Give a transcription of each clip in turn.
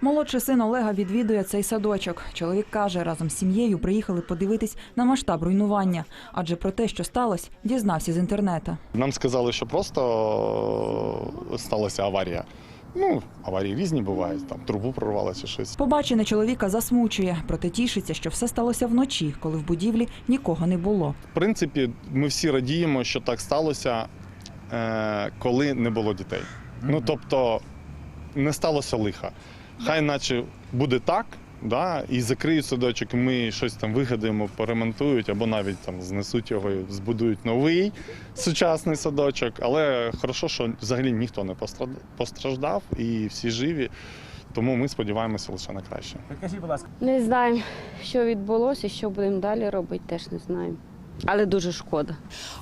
Молодший син Олега відвідує цей садочок. Чоловік каже, разом з сім'єю приїхали подивитись на масштаб руйнування. Адже про те, що сталося, дізнався з інтернету. Нам сказали, що просто е, сталася аварія. Ну, аварії різні бувають, там трубу прорвало чи щось. Побачене чоловіка засмучує, проте тішиться, що все сталося вночі, коли в будівлі нікого не було. В принципі, ми всі радіємо, що так сталося, е, коли не було дітей. Ну тобто не сталося лиха. Хай наче буде так, да, і закриють садочок, і ми щось там вигадаємо, поремонтують, або навіть там знесуть його і збудують новий сучасний садочок. Але хорошо, що взагалі ніхто не пострад- постраждав і всі живі. Тому ми сподіваємося лише на краще. Підкажіть, будь ласка. Не знаємо, що відбулося, що будемо далі робити, теж не знаємо. Але дуже шкода.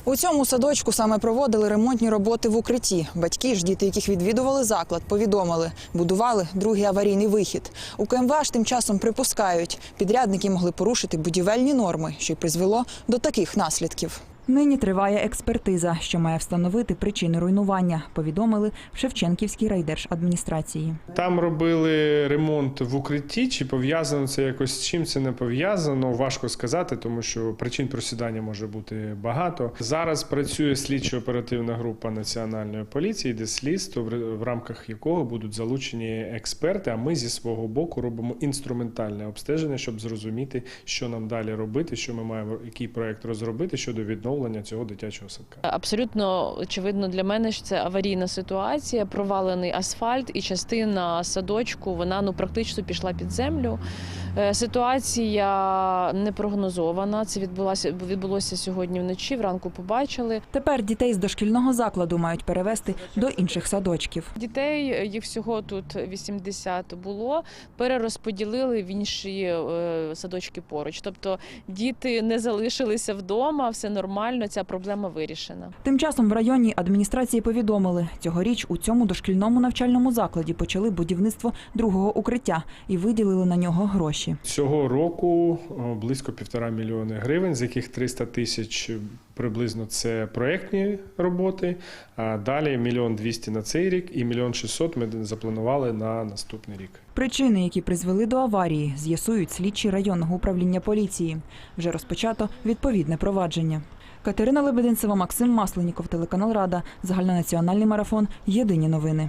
У цьому садочку саме проводили ремонтні роботи в укритті. Батьки ж діти, яких відвідували заклад, повідомили, будували другий аварійний вихід. У КМВ тим часом припускають, підрядники могли порушити будівельні норми, що й призвело до таких наслідків. Нині триває експертиза, що має встановити причини руйнування. Повідомили в Шевченківській райдержадміністрації. Там робили ремонт в укритті. Чи пов'язано це якось з чим це не пов'язано? Важко сказати, тому що причин просідання може бути багато. Зараз працює слідчо-оперативна група національної поліції, де слідство, в рамках якого будуть залучені експерти. А ми зі свого боку робимо інструментальне обстеження, щоб зрозуміти, що нам далі робити, що ми маємо, який проект розробити щодо відновлення цього дитячого садка. Абсолютно очевидно для мене, що це аварійна ситуація, провалений асфальт, і частина садочку вона ну практично пішла під землю. Е, Ситуація не прогнозована. Це відбулося відбулося сьогодні вночі. Вранку побачили. Тепер дітей з дошкільного закладу мають перевести до інших садочків. Дітей е, їх всього тут 80 було. Перерозподілили в інші е, садочки поруч. Тобто діти не залишилися вдома, все нормально. Ця проблема вирішена. Тим часом в районній адміністрації повідомили, цьогоріч у цьому дошкільному навчальному закладі почали будівництво другого укриття і виділили на нього гроші. Цього року близько півтора мільйони гривень, з яких 300 тисяч приблизно це проєктні роботи. А далі мільйон двісті на цей рік і мільйон шістсот ми запланували на наступний рік. Причини, які призвели до аварії, з'ясують слідчі районного управління поліції. Вже розпочато відповідне провадження. Катерина Лебединцева, Максим Масленіков, телеканал Рада, загальнонаціональний марафон. Єдині новини.